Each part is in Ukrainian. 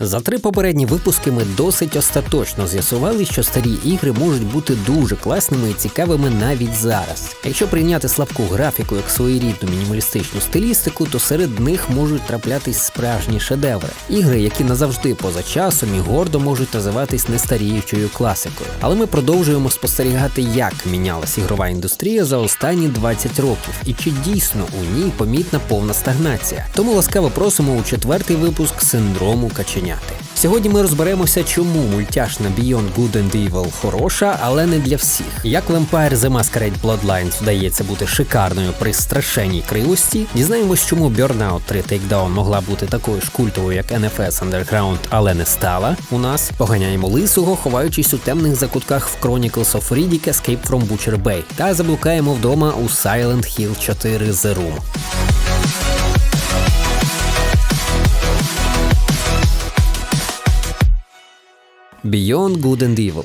За три попередні випуски ми досить остаточно з'ясували, що старі ігри можуть бути дуже класними і цікавими навіть зараз. Якщо прийняти слабку графіку як своєрідну мінімалістичну стилістику, то серед них можуть траплятись справжні шедеври. Ігри, які назавжди поза часом і гордо можуть називатись нестаріючою класикою. Але ми продовжуємо спостерігати, як мінялась ігрова індустрія за останні 20 років, і чи дійсно у ній помітна повна стагнація. Тому ласкаво просимо у четвертий випуск синдрому каченяти. Сьогодні ми розберемося, чому мультяшна Beyond Good and Evil хороша, але не для всіх. Як Vampire The Masquerade Bloodlines вдається бути шикарною при страшенній кривості. Дізнаємось, чому Burnout 3 Takedown могла бути такою ж культовою, як NFS Underground, але не стала. У нас поганяємо лисого, ховаючись у темних закутках в Chronicles of Riddick Escape from Butcher Bay та заблукаємо вдома у Silent Hill 4 The Room. Beyond Good and Evil.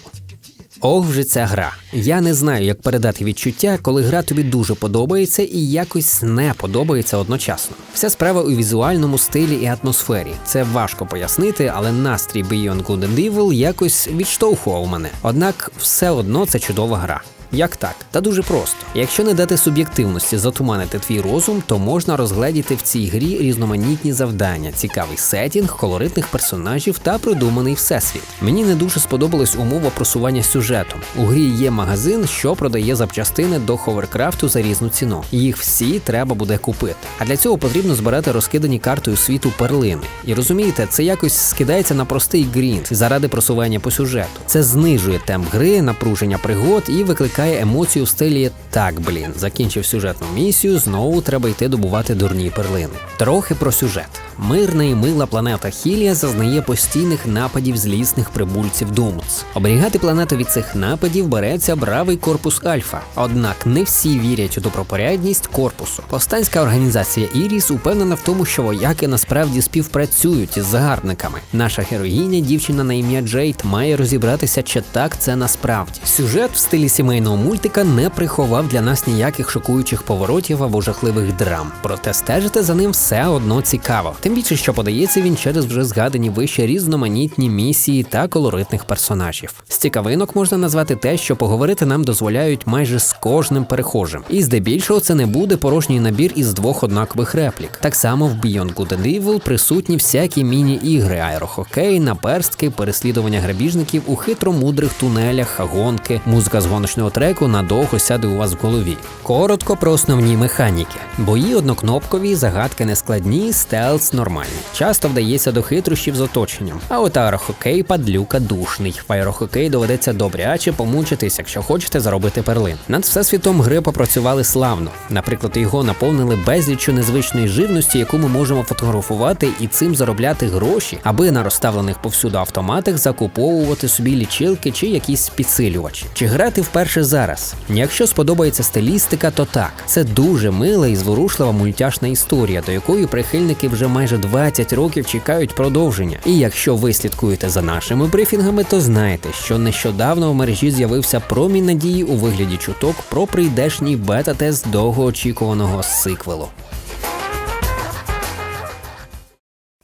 Ох, вже ця гра. Я не знаю, як передати відчуття, коли гра тобі дуже подобається і якось не подобається одночасно. Вся справа у візуальному стилі і атмосфері. Це важко пояснити, але настрій Beyond Good and Evil якось відштовхував мене. Однак все одно це чудова гра. Як так? Та дуже просто. Якщо не дати суб'єктивності затуманити твій розум, то можна розгледіти в цій грі різноманітні завдання, цікавий сетінг, колоритних персонажів та продуманий всесвіт. Мені не дуже сподобалась умова просування сюжетом. У грі є магазин, що продає запчастини до ховеркрафту за різну ціну. Їх всі треба буде купити. А для цього потрібно збирати розкидані картою світу перлини. І розумієте, це якось скидається на простий грінд заради просування по сюжету. Це знижує темп гри, напруження пригод і викликає емоцію в стилі так, блін, закінчив сюжетну місію, знову треба йти добувати дурні перлини. Трохи про сюжет. Мирна і мила планета Хілія зазнає постійних нападів злісних прибульців Думц. Оберігати планету від цих нападів береться бравий корпус Альфа. Однак не всі вірять у добропорядність корпусу. Повстанська організація Іріс упевнена в тому, що вояки насправді співпрацюють із загарбниками. Наша героїня, дівчина на ім'я Джейд, має розібратися, чи так це насправді. Сюжет в стилі сімейного мультика не приховав для нас ніяких шокуючих поворотів або жахливих драм. Проте стежити за ним все одно цікаво. Тим більше, що подається він через вже згадані вище різноманітні місії та колоритних персонажів. З цікавинок можна назвати те, що поговорити нам дозволяють майже з кожним перехожим. І здебільшого це не буде порожній набір із двох однакових реплік. Так само в Beyond Good and Evil присутні всякі міні-ігри, аерохокей, наперстки, переслідування грабіжників у хитромудрих тунелях, гонки, музика з гоночного треку надовго сяде у вас в голові. Коротко про основні механіки. Бої однокнопкові, загадки нескладні, стелс нормальний. Часто вдається до хитрощів з оточенням. А от аерохокей падлюка душний. В аерохокей доведеться добряче помучитись, якщо хочете заробити перлин. Над всесвітом гри попрацювали славно. Наприклад, його наповнили безліччю незвичної живності, яку ми можемо фотографувати і цим заробляти гроші, аби на розставлених повсюду автоматах закуповувати собі лічилки чи якісь підсилювачі. Чи грати вперше зараз? Якщо сподобається стилістика, то так. Це дуже мила і зворушлива мультяшна історія, до якої прихильники вже майже 20 років чекають продовження. І якщо ви слідкуєте за нашими брифінгами, то знаєте, що нещодавно в мережі з'явився промінь надії у вигляді чуток про прийдешній бета-тест довгоочікуваного сиквелу.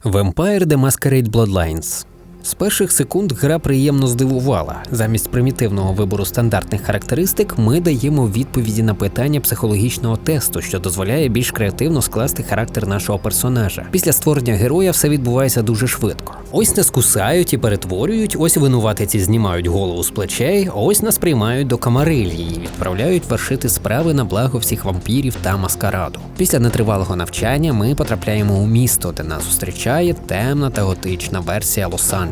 Vampire The Masquerade Bloodlines з перших секунд гра приємно здивувала. Замість примітивного вибору стандартних характеристик ми даємо відповіді на питання психологічного тесту, що дозволяє більш креативно скласти характер нашого персонажа. Після створення героя все відбувається дуже швидко. Ось нас кусають і перетворюють, ось винуватиці знімають голову з плечей, ось нас приймають до камарильї і відправляють вершити справи на благо всіх вампірів та маскараду. Після нетривалого навчання ми потрапляємо у місто, де нас зустрічає темна та готична версія Лос-Анджелеса.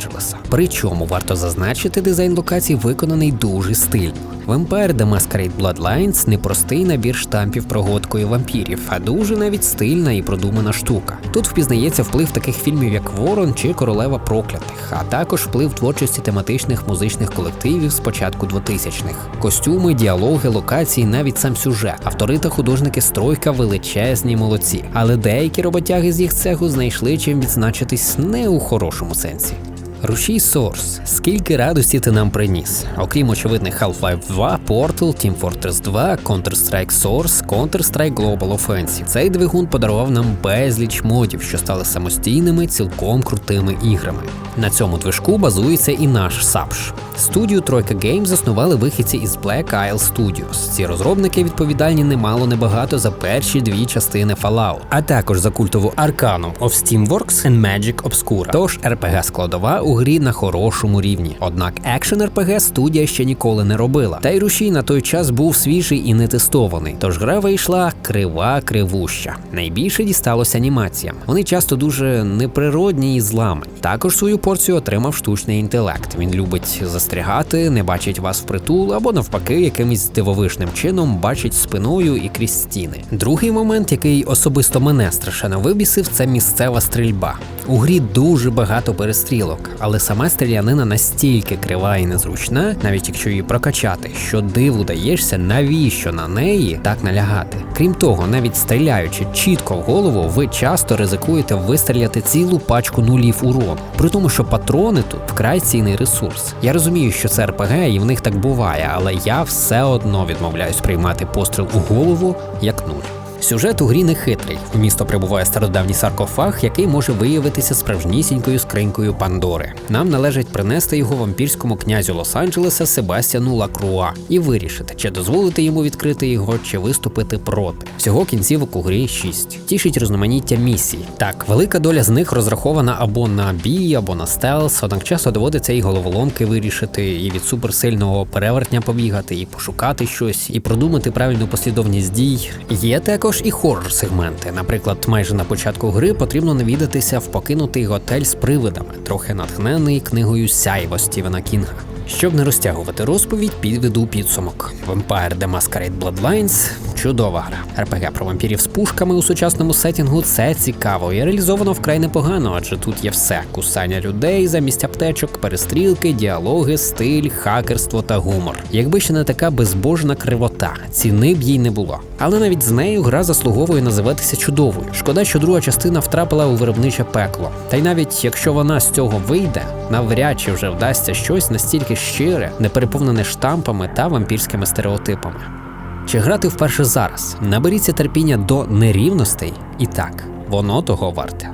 Причому варто зазначити, дизайн локацій виконаний дуже стильно. Vampire The Masquerade Bloodlines не простий набір штампів про годкою вампірів, а дуже навіть стильна і продумана штука. Тут впізнається вплив таких фільмів, як Ворон чи Королева проклятих, а також вплив творчості тематичних музичних колективів з початку 2000-х. Костюми, діалоги, локації, навіть сам сюжет. Автори та художники стройка величезні молодці. Але деякі роботяги з їх цеху знайшли чим відзначитись не у хорошому сенсі. Рушій Source, скільки радості ти нам приніс. Окрім очевидних Half-Life 2, Portal, Team Fortress 2, Counter-Strike Source, Counter-Strike Global Offensive. Цей двигун подарував нам безліч модів, що стали самостійними, цілком крутими іграми. На цьому движку базується і наш Сапш. Студію Тройка Games заснували вихідці із Black Isle Studios. Ці розробники відповідальні немало небагато за перші дві частини Fallout, а також за культову Arcanum of Steamworks and Magic Obscura. Тож RPG складова у грі на хорошому рівні. Однак екшен RPG студія ще ніколи не робила. Та й рушій на той час був свіжий і не тестований. Тож гра вийшла крива кривуща. Найбільше дісталося анімаціям. Вони часто дуже неприродні і злами. Також свою порцію отримав штучний інтелект. Він любить застрягати, не бачить вас впритул або навпаки, якимось дивовижним чином бачить спиною і крізь стіни. Другий момент, який особисто мене страшенно вибісив, це місцева стрільба. У грі дуже багато перестрілок, але сама стрілянина настільки крива і незручна, навіть якщо її прокачати, що диву даєшся, навіщо на неї так налягати. Крім того, навіть стріляючи чітко в голову, ви часто ризикуєте вистріляти цілу пачку нулів урону. При тому, що патрони тут вкрай цінний ресурс. Я розумію, що це РПГ і в них так буває, але я все одно відмовляюсь приймати постріл у голову як нуль. Сюжет у грі не хитрий. У місто прибуває стародавній саркофаг, який може виявитися справжнісінькою скринькою Пандори. Нам належить принести його вампірському князю Лос-Анджелеса Себастьяну Лакруа і вирішити, чи дозволити йому відкрити його, чи виступити проти. Всього кінцівок у грі 6. Тішить різноманіття місій. Так, велика доля з них розрахована або на бій, або на стелс, однак часто доводиться і головоломки вирішити, і від суперсильного перевертня побігати, і пошукати щось, і продумати правильну послідовність дій. Є також і хоррор сегменти. Наприклад, майже на початку гри потрібно навідатися в покинутий готель з привидами, трохи натхнений книгою Сяйво Стівена Кінга. Щоб не розтягувати розповідь, підведу підсумок. Vampire The Masquerade Bloodlines – чудова гра. РПГ про вампірів з пушками у сучасному сеттінгу це цікаво і реалізовано вкрай непогано, адже тут є все: кусання людей замість аптечок, перестрілки, діалоги, стиль, хакерство та гумор. Якби ще не така безбожна кривота, ціни б їй не було. Але навіть з нею гра заслуговує називатися чудовою. Шкода, що друга частина втрапила у виробниче пекло. Та й навіть якщо вона з цього вийде, навряд чи вже вдасться щось настільки щире, не переповнене штампами та вампірськими стереотипами. Чи грати вперше зараз? Наберіться терпіння до нерівностей, і так, воно того варте.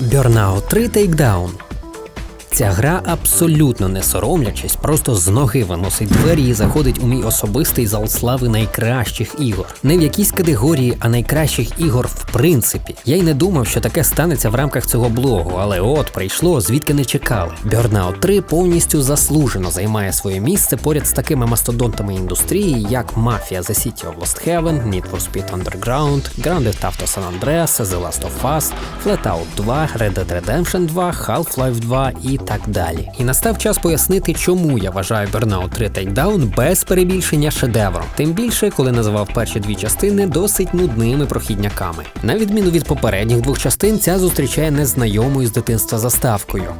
Burnout 3 Takedown Ця гра абсолютно не соромлячись, просто з ноги виносить двері і заходить у мій особистий зал слави найкращих ігор. Не в якійсь категорії, а найкращих ігор в принципі. Я й не думав, що таке станеться в рамках цього блогу, але от прийшло, звідки не чекали. Burnout 3 повністю заслужено займає своє місце поряд з такими мастодонтами індустрії, як Mafia The City of Lost Heaven, Need for Speed Underground, Grand Theft Auto San Andreas, The Last of Us, Flatout 2, Red Dead Redemption 2, Half-Life 2 і так далі. І настав час пояснити, чому я вважаю Burnout 3 Takedown без перебільшення шедевром. Тим більше, коли називав перші дві частини досить нудними прохідняками. На відміну від попередніх двох частин, ця зустрічає незнайомою з дитинства заставкою.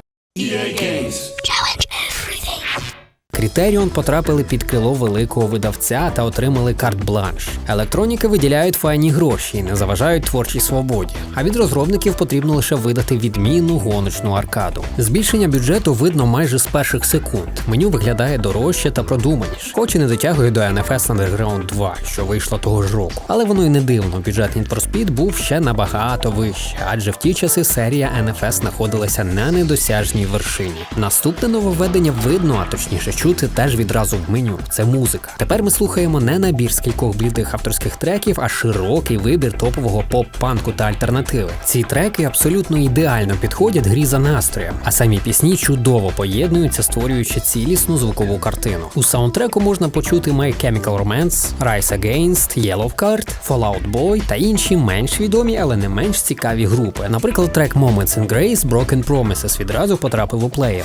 Крітеріон потрапили під крило великого видавця та отримали карт-бланш. Електроніки виділяють файні гроші і не заважають творчій свободі. А від розробників потрібно лише видати відмінну гоночну аркаду. Збільшення бюджету видно майже з перших секунд. Меню виглядає дорожче та продуманіше, хоч і не дотягує до NFS Underground 2, що вийшло того ж року. Але воно й не дивно. Бюджет Need for Speed був ще набагато вище, адже в ті часи серія NFS знаходилася на недосяжній вершині. Наступне нововведення видно, а точніше чути теж відразу в меню. Це музика. Тепер ми слухаємо не набір з кількох блідих авторських треків, а широкий вибір топового поп-панку та альтернативи. Ці треки абсолютно ідеально підходять грі за настроєм, а самі пісні чудово поєднуються, створюючи цілісну звукову картину. У саундтреку можна почути My Chemical Romance, Rise Against, Yellow Card, Fallout Boy та інші менш відомі, але не менш цікаві групи. Наприклад, трек Moments in Grace Broken Promises відразу потрапив у плеєр.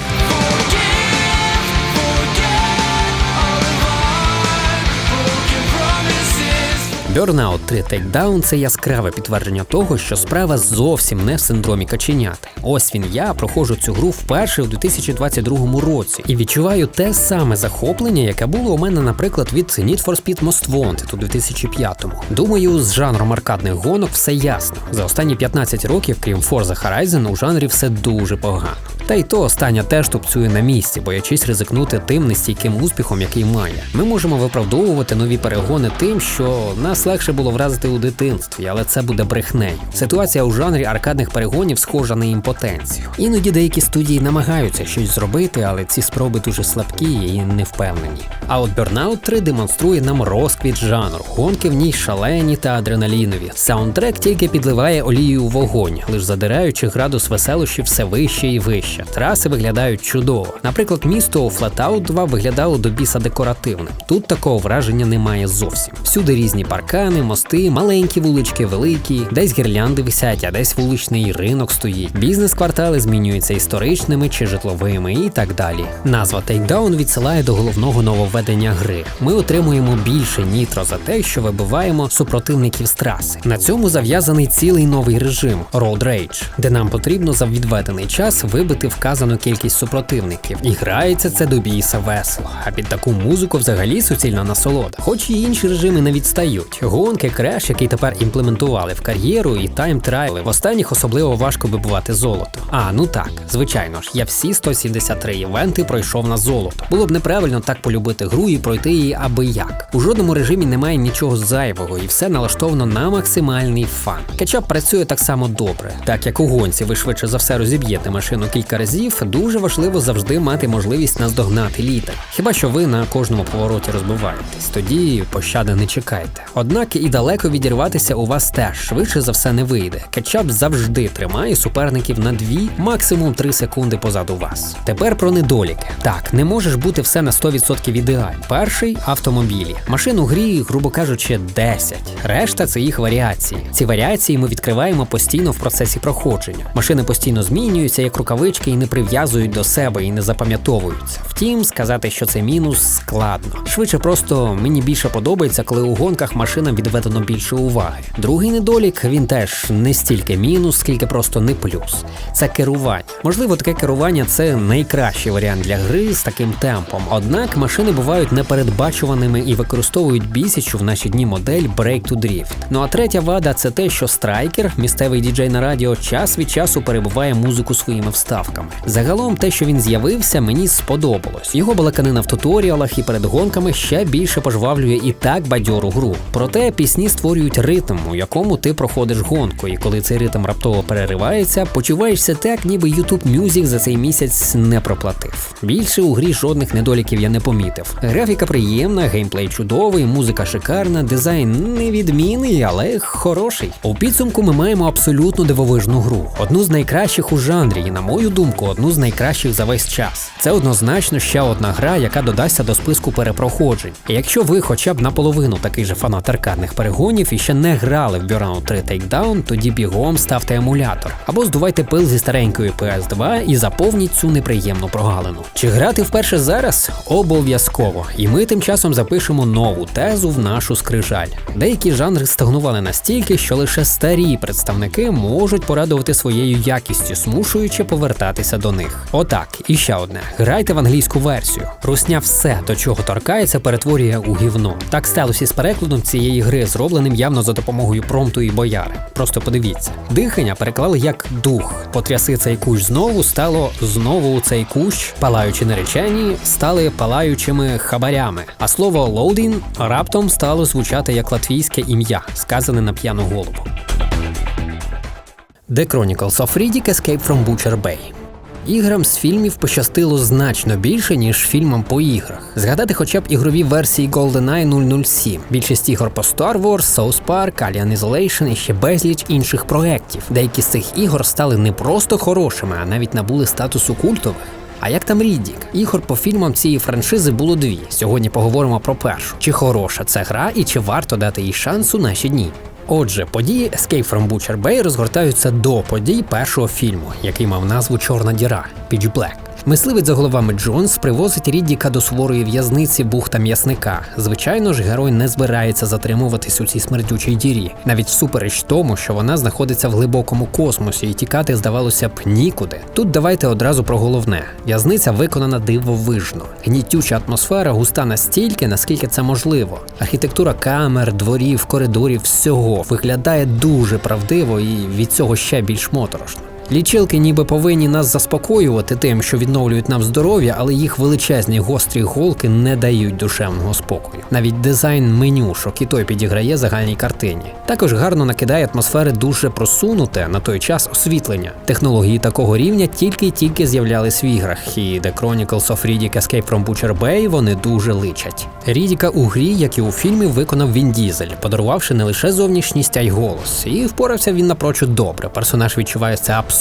Burnout 3 Takedown – це яскраве підтвердження того, що справа зовсім не в синдромі каченяти. Ось він я проходжу цю гру вперше в 2022 році і відчуваю те саме захоплення, яке було у мене, наприклад, від Need for Speed Most Wanted у 2005-му. Думаю, з жанром аркадних гонок все ясно. За останні 15 років, крім Forza Horizon, у жанрі все дуже погано. Та й то остання теж тупцює на місці, боячись ризикнути тим нестійким успіхом, який має. Ми можемо виправдовувати нові перегони тим, що нас легше було вразити у дитинстві, але це буде брехнею. Ситуація у жанрі аркадних перегонів схожа на імпотенцію. Іноді деякі студії намагаються щось зробити, але ці спроби дуже слабкі і невпевнені. А от Burnout 3 демонструє нам розквіт жанру. Гонки в ній шалені та адреналінові. Саундтрек тільки підливає олію у вогонь, лиш задираючи градус веселощі все вище і вище. Траси виглядають чудово. Наприклад, місто у Flatout 2 виглядало до біса декоративним. Тут такого враження немає зовсім. Всюди різні паркани, мости, маленькі вулички, великі, десь гірлянди висять, а десь вуличний ринок стоїть. Бізнес-квартали змінюються історичними чи житловими і так далі. Назва Takedown відсилає до головного нововведення гри. Ми отримуємо більше нітро за те, що вибиваємо супротивників з траси. На цьому зав'язаний цілий новий режим Road Rage, де нам потрібно за відведений час вибити вказану кількість супротивників. І грається це до біса весело. А під таку музику взагалі суцільна насолода. Хоч і інші режими не відстають. Гонки, креш, який тепер імплементували в кар'єру, і тайм-трайли. В останніх особливо важко вибивати золото. А ну так, звичайно ж, я всі 173 івенти пройшов на золото. Було б неправильно так полюбити гру і пройти її аби як. У жодному режимі немає нічого зайвого, і все налаштовано на максимальний фан. Кетчап працює так само добре, так як у гонці ви швидше за все розіб'єте машину кілька разів. Дуже важливо завжди мати можливість наздогнати лідер. Хіба що ви на кожному повороті розбиваєтесь, тоді пощади не чекайте. Однак і далеко відірватися у вас теж швидше за все не вийде. Кетчап завжди тримає суперників на 2, максимум 3 секунди позаду вас. Тепер про недоліки. Так, не можеш бути все на 100% ідеаль. Перший автомобілі. Машин у грі, грубо кажучи, 10. Решта це їх варіації. Ці варіації ми відкриваємо постійно в процесі проходження. Машини постійно змінюються як рукавички і не прив'язують до себе і не запам'ятовуються. Втім, сказати, що це мінус, складно. Швидше просто мені більше подобається, коли у гонках машинам відведено більше уваги. Другий недолік він теж не стільки мінус, скільки просто не плюс. Це керування. Можливо, таке керування це найкращий варіант для гри з таким темпом. Однак машини бувають непередбачуваними і використовують бісячу в наші дні модель Break to Drift. Ну а третя вада це те, що страйкер, місцевий діджей на радіо, час від часу перебуває музику своїми вставками. Загалом, те, що він з'явився, мені сподобалось. Його балаканина в туторіалах і перед гонками ще більше пожвавлює і так бадьору гру. Проте пісні створюють ритм, у якому ти проходиш гонку, і коли цей ритм раптово переривається, почуваєшся так, ніби YouTube Music за цей місяць не проплатив. Більше у грі жодних недоліків я не помітив. Графіка приємна, геймплей чудовий, музика шикарна, дизайн невідмінний, але хороший. У підсумку ми маємо абсолютно дивовижну гру, одну з найкращих у жанрі, і на мою думку, одну з найкращих за весь час. Це однозначно ще одна гра, яка додасться до списку перепроходжень. І якщо ви хоча б наполовину такий же фанат аркадних перегонів і ще не грали в Burnout 3 Takedown, тоді бігом ставте емулятор або здувайте пил зі старенької PS2 і заповніть цю неприємну прогалину. Чи грати вперше зараз? Обов'язково. І ми тим часом запишемо нову тезу в нашу скрижаль. Деякі жанри стагнували настільки, що лише старі представники можуть порадувати своєю якістю, змушуючи повертатися до них. Отак, і ще одне: грайте в англійську версію. Русня все, до чого торкається, перетворює у гівно. Так сталося з перекладом цієї гри, зробленим явно за допомогою промту і бояри. Просто подивіться. Дихання переклали як дух. Потряси цей кущ знову, стало знову цей кущ, палаючі наречені, стали палаючими хабарями. А слово лоудін раптом стало звучати як латвійське ім'я, сказане на п'яну голову. The Chronicles of Riddick Escape from Butcher Bay. Іграм з фільмів пощастило значно більше, ніж фільмам по іграх. Згадати хоча б ігрові версії GoldenEye 007, більшість ігор по Star Wars, South Park, Alien Isolation і ще безліч інших проєктів. Деякі з цих ігор стали не просто хорошими, а навіть набули статусу культових. А як там Ріддік? Ігор по фільмам цієї франшизи було дві. Сьогодні поговоримо про першу. Чи хороша це гра і чи варто дати їй шанс у наші дні? Отже, події Escape from Butcher Bay розгортаються до подій першого фільму, який мав назву Чорна діра Pitch Black. Мисливець за головами Джонс привозить Ріддіка до суворої в'язниці бухта м'ясника. Звичайно ж, герой не збирається затримуватись у цій смердючій дірі, навіть всупереч тому, що вона знаходиться в глибокому космосі і тікати, здавалося б, нікуди. Тут давайте одразу про головне: в'язниця виконана дивовижно. Гнітюча атмосфера густа настільки, наскільки це можливо. Архітектура камер, дворів, коридорів, всього виглядає дуже правдиво і від цього ще більш моторошно. Лічилки ніби повинні нас заспокоювати тим, що відновлюють нам здоров'я, але їх величезні гострі голки не дають душевного спокою. Навіть дизайн менюшок і той підіграє загальній картині. Також гарно накидає атмосфери дуже просунуте на той час освітлення. Технології такого рівня тільки-тільки з'являлись в іграх, і The Chronicles of Riddick Escape from Butcher Bay вони дуже личать. Рідіка у грі, як і у фільмі, виконав Він Дізель, подарувавши не лише зовнішність, а й голос. І впорався він напрочуд добре. Персонаж відчувається абсолютно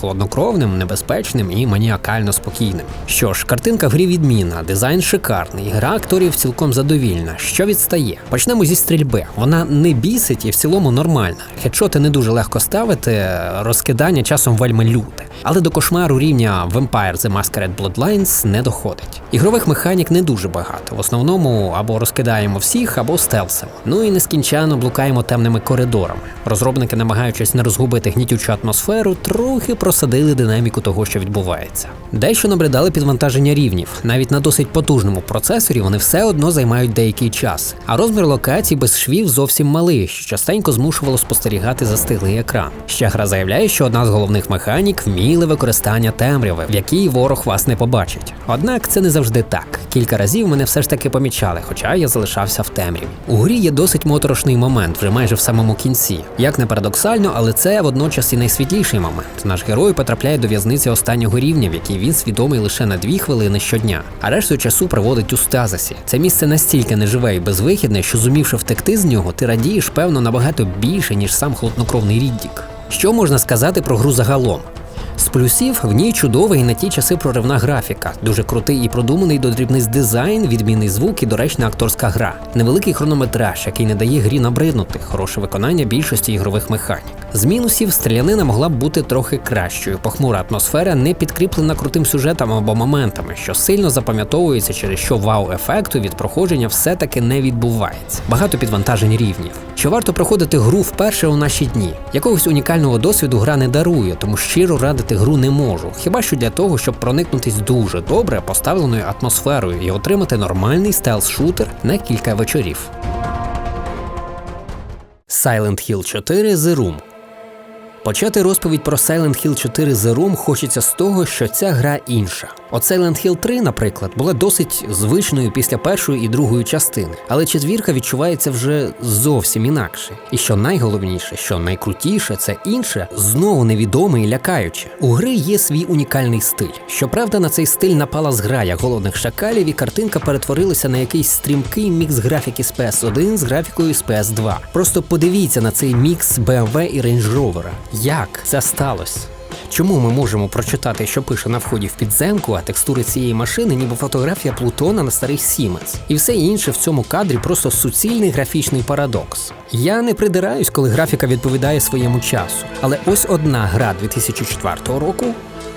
холоднокровним, небезпечним і маніакально спокійним. Що ж, картинка в грі відмінна, дизайн шикарний, гра акторів цілком задовільна. Що відстає? Почнемо зі стрільби. Вона не бісить і в цілому нормальна. Хедшоти не дуже легко ставити, розкидання часом вельми люте. Але до кошмару рівня Vampire The Masquerade Bloodlines не доходить. Ігрових механік не дуже багато. В основному або розкидаємо всіх, або стелсимо. Ну і нескінченно блукаємо темними коридорами. Розробники, намагаючись не розгубити гнітючу атмосферу, трохи просадили динаміку того, що відбувається. Дещо набридали підвантаження рівнів. Навіть на досить потужному процесорі вони все одно займають деякий час. А розмір локацій без швів зовсім малий, що частенько змушувало спостерігати застиглий екран. Ще гра заявляє, що одна з головних механік вміле використання темряви, в якій ворог вас не побачить. Однак це не завжди так. Кілька разів мене все ж таки помічали, хоча я залишався в темряві. У грі є досить моторошний момент, вже майже в самому кінці. Як не парадоксально, але це водночас і найсвітліший момент. Наш герой потрапляє до в'язниці останнього рівня, в якій він свідомий лише на дві хвилини щодня, а решту часу проводить у стазисі. Це місце настільки неживе і безвихідне, що зумівши втекти з нього, ти радієш, певно, набагато більше, ніж сам холоднокровний Ріддік. Що можна сказати про гру загалом? З плюсів в ній чудова і на ті часи проривна графіка, дуже крутий і продуманий до дрібниць дизайн, відмінний звук і доречна акторська гра, невеликий хронометраж, який не дає грі набриднути, хороше виконання більшості ігрових механік. З мінусів стрілянина могла б бути трохи кращою. Похмура атмосфера не підкріплена крутим сюжетом або моментами, що сильно запам'ятовується, через що вау-ефекту від проходження все-таки не відбувається. Багато підвантажень рівнів. Що варто проходити гру вперше у наші дні. Якогось унікального досвіду гра не дарує, тому щиро радити гру не можу. Хіба що для того, щоб проникнутись дуже добре поставленою атмосферою і отримати нормальний стелс-шутер на кілька вечорів. Silent Hill 4 The Room Почати розповідь про Silent Hill 4 The Room хочеться з того, що ця гра інша. От Silent Hill 3, наприклад, була досить звичною після першої і другої частини, але четвірка відчувається вже зовсім інакше. І що найголовніше, що найкрутіше, це інше, знову невідоме і лякаюче. У гри є свій унікальний стиль. Щоправда, на цей стиль напала зграя голодних шакалів, і картинка перетворилася на якийсь стрімкий мікс графіки з PS1 з графікою з PS2. Просто подивіться на цей мікс BMW і Range Rover. Як це сталося? Чому ми можемо прочитати, що пише на вході в підземку, а текстури цієї машини, ніби фотографія Плутона на старий Сіменс, і все інше в цьому кадрі просто суцільний графічний парадокс. Я не придираюсь, коли графіка відповідає своєму часу, але ось одна гра 2004 року.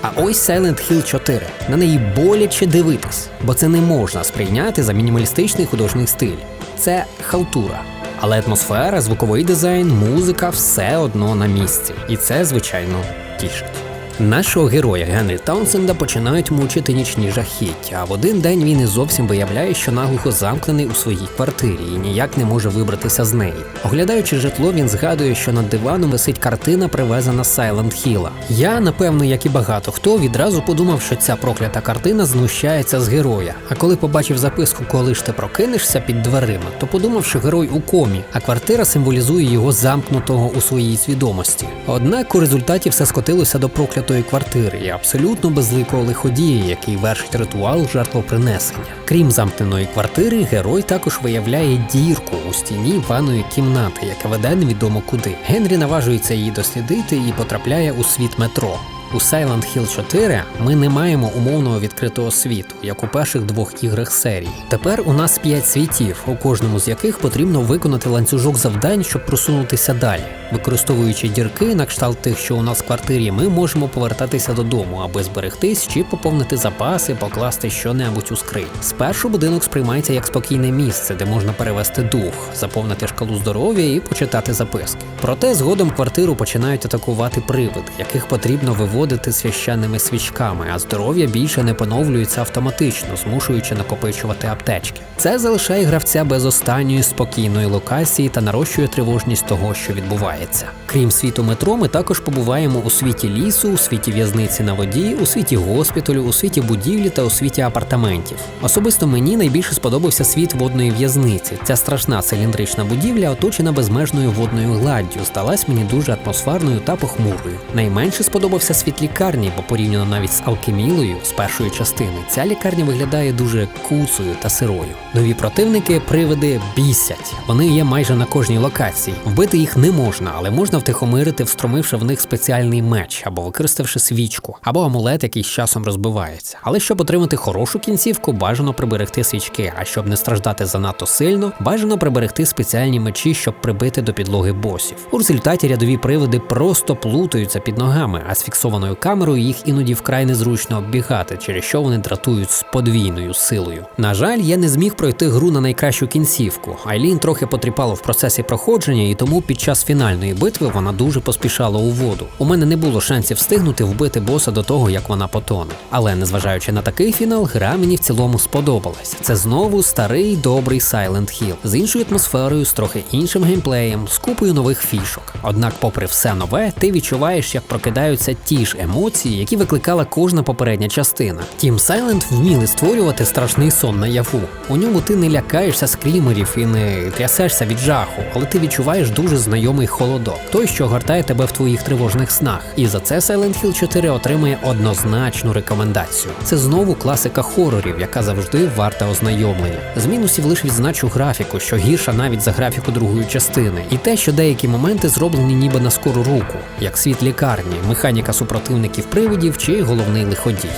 А ось Silent Hill 4. На неї боляче дивитись, бо це не можна сприйняти за мінімалістичний художній стиль. Це халтура. Але атмосфера, звуковий дизайн, музика все одно на місці. І це, звичайно, тішить. Нашого героя Генрі Таунсенда починають мучити нічні жахіття, а в один день він і зовсім виявляє, що наглухо замкнений у своїй квартирі і ніяк не може вибратися з неї. Оглядаючи житло, він згадує, що над диваном висить картина, привезена з Сайленд Хіла. Я, напевно, як і багато хто, відразу подумав, що ця проклята картина знущається з героя. А коли побачив записку, коли ж ти прокинешся під дверима, то подумав, що герой у комі, а квартира символізує його замкнутого у своїй свідомості. Однак у результаті все скотилося до проклятого тої квартири і абсолютно безликого лиходія, який вершить ритуал жертвопринесення. Крім замкненої квартири, герой також виявляє дірку у стіні ваної кімнати, яка веде невідомо куди. Генрі наважується її дослідити і потрапляє у світ метро. У Silent Hill 4 ми не маємо умовного відкритого світу, як у перших двох іграх серії. Тепер у нас 5 світів, у кожному з яких потрібно виконати ланцюжок завдань, щоб просунутися далі. Використовуючи дірки на кшталт тих, що у нас в квартирі, ми можемо повертатися додому, аби зберегтись чи поповнити запаси, покласти що-небудь у скринь. Спершу будинок сприймається як спокійне місце, де можна перевести дух, заповнити шкалу здоров'я і почитати записки. Проте згодом квартиру починають атакувати привиди, яких потрібно виводити священними свічками, а здоров'я більше не поновлюється автоматично, змушуючи накопичувати аптечки. Це залишає гравця без останньої спокійної локації та нарощує тривожність того, що відбувається. Крім світу метро, ми також побуваємо у світі лісу, у світі в'язниці на воді, у світі госпіталю, у світі будівлі та у світі апартаментів. Особисто мені найбільше сподобався світ водної в'язниці. Ця страшна циліндрична будівля, оточена безмежною водною гладдю, здалась мені дуже атмосферною та похмурою. Найменше сподобався світ лікарні, бо порівняно навіть з алкемілою з першої частини, ця лікарня виглядає дуже куцою та сирою. Нові противники, привиди бісять. Вони є майже на кожній локації. Вбити їх не можна, але можна втихомирити, встромивши в них спеціальний меч або використавши свічку, або амулет, який з часом розбивається. Але щоб отримати хорошу кінцівку, бажано приберегти свічки. А щоб не страждати занадто сильно, бажано приберегти спеціальні мечі, щоб прибити до підлоги босів. У результаті рядові привиди просто плутаються під ногами, а з фіксованою камерою їх іноді вкрай незручно оббігати, через що вони дратують з подвійною силою. На жаль, я не зміг пройти гру на найкращу кінцівку. Айлін трохи потріпало в процесі проходження, і тому під час фінальної битви вона дуже поспішала у воду. У мене не було шансів встигнути вбити боса до того, як вона потоне. Але незважаючи на такий фінал, гра мені в цілому сподобалась. Це знову старий добрий Silent Hill з іншою атмосферою, з трохи іншим геймплеєм, з купою нових фішок. Однак, попри все нове, ти відчуваєш, як прокидаються ті ж емоції, які викликала кожна попередня частина. Тім Silent вміли створювати страшний сон наяву. У ньому ти не лякаєшся скрімерів і не трясешся від жаху, але ти відчуваєш дуже знайомий холодок, той, що гортає тебе в твоїх тривожних снах. І за це Silent Hill 4 отримує однозначну рекомендацію. Це знову класика хорорів, яка завжди варта ознайомлення. З мінусів лише відзначу графіку, що гірша навіть за графіку другої частини, і те, що деякі моменти зроблені ніби на скору руку, як світ лікарні, механіка супротивників привидів чи головний лиходій.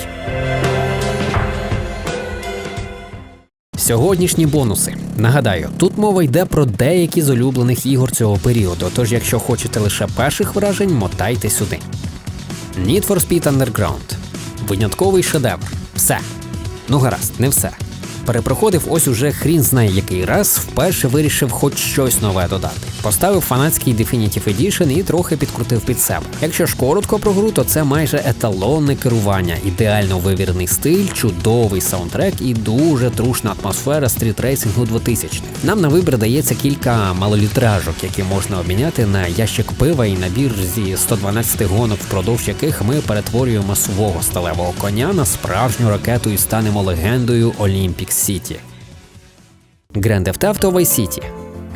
Сьогоднішні бонуси. Нагадаю, тут мова йде про деякі з улюблених ігор цього періоду, тож якщо хочете лише перших вражень, мотайте сюди. Need for Speed Underground. Винятковий шедевр. Все. Ну гаразд, не все. Перепроходив ось уже хрін знає який раз, вперше вирішив хоч щось нове додати. Поставив фанатський Definitive Edition і трохи підкрутив під себе. Якщо ж коротко про гру, то це майже еталонне керування, ідеально вивірений стиль, чудовий саундтрек і дуже трушна атмосфера стрітрейсингу 2000 х Нам на вибір дається кілька малолітражок, які можна обміняти на ящик пива і набір зі 112 гонок, впродовж яких ми перетворюємо свого сталевого коня на справжню ракету і станемо легендою Olympic City. Grand Theft Auto Vice City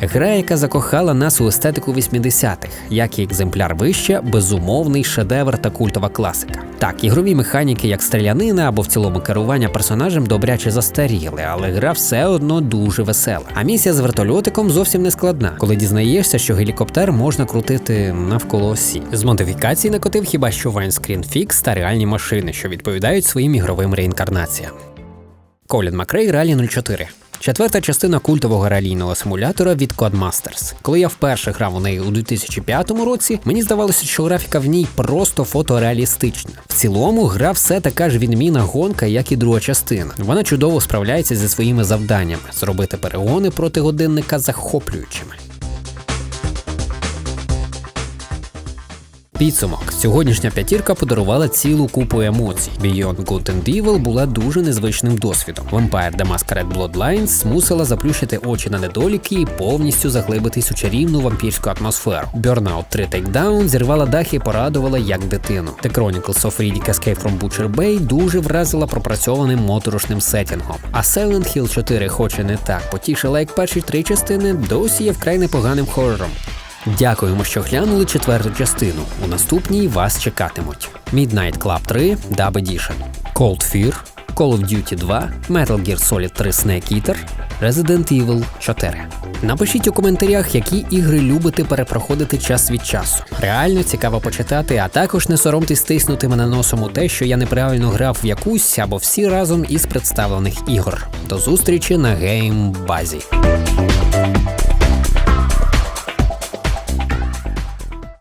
Гра, яка закохала нас у естетику 80-х, як і екземпляр вище, безумовний шедевр та культова класика. Так, ігрові механіки, як стрілянина або в цілому керування персонажем добряче застаріли, але гра все одно дуже весела. А місія з вертольотиком зовсім не складна, коли дізнаєшся, що гелікоптер можна крутити навколо осі. З модифікацій накотив хіба що Вайнскрін Фікс та реальні машини, що відповідають своїм ігровим реінкарнаціям. Колін Макрей Ралі 04 Четверта частина культового ралійного симулятора від Codemasters. Коли я вперше грав у неї у 2005 році, мені здавалося, що графіка в ній просто фотореалістична. В цілому гра все така ж відмінна гонка, як і друга частина. Вона чудово справляється зі своїми завданнями зробити перегони проти годинника захоплюючими. Підсумок. Сьогоднішня п'ятірка подарувала цілу купу емоцій. Beyond Good and Evil була дуже незвичним досвідом. Vampire The Masquerade Bloodlines змусила заплющити очі на недоліки і повністю заглибитись у чарівну вампірську атмосферу. Burnout 3 Takedown зірвала дах і порадувала як дитину. The Chronicles of Riddick Escape from Butcher Bay дуже вразила пропрацьованим моторошним сетінгом. А Silent Hill 4, хоч і не так потішила, як перші три частини, досі є вкрай непоганим хорором. Дякуємо, що глянули четверту частину. У наступній вас чекатимуть: Midnight Club 3 Dub Edition, Cold Fear, Call of Duty 2, Metal Gear Solid 3 Snake Eater, Resident Evil 4. Напишіть у коментарях, які ігри любите перепроходити час від часу. Реально цікаво почитати, а також не соромтесь тиснути мене носом у те, що я неправильно грав в якусь або всі разом із представлених ігор. До зустрічі на геймбазі.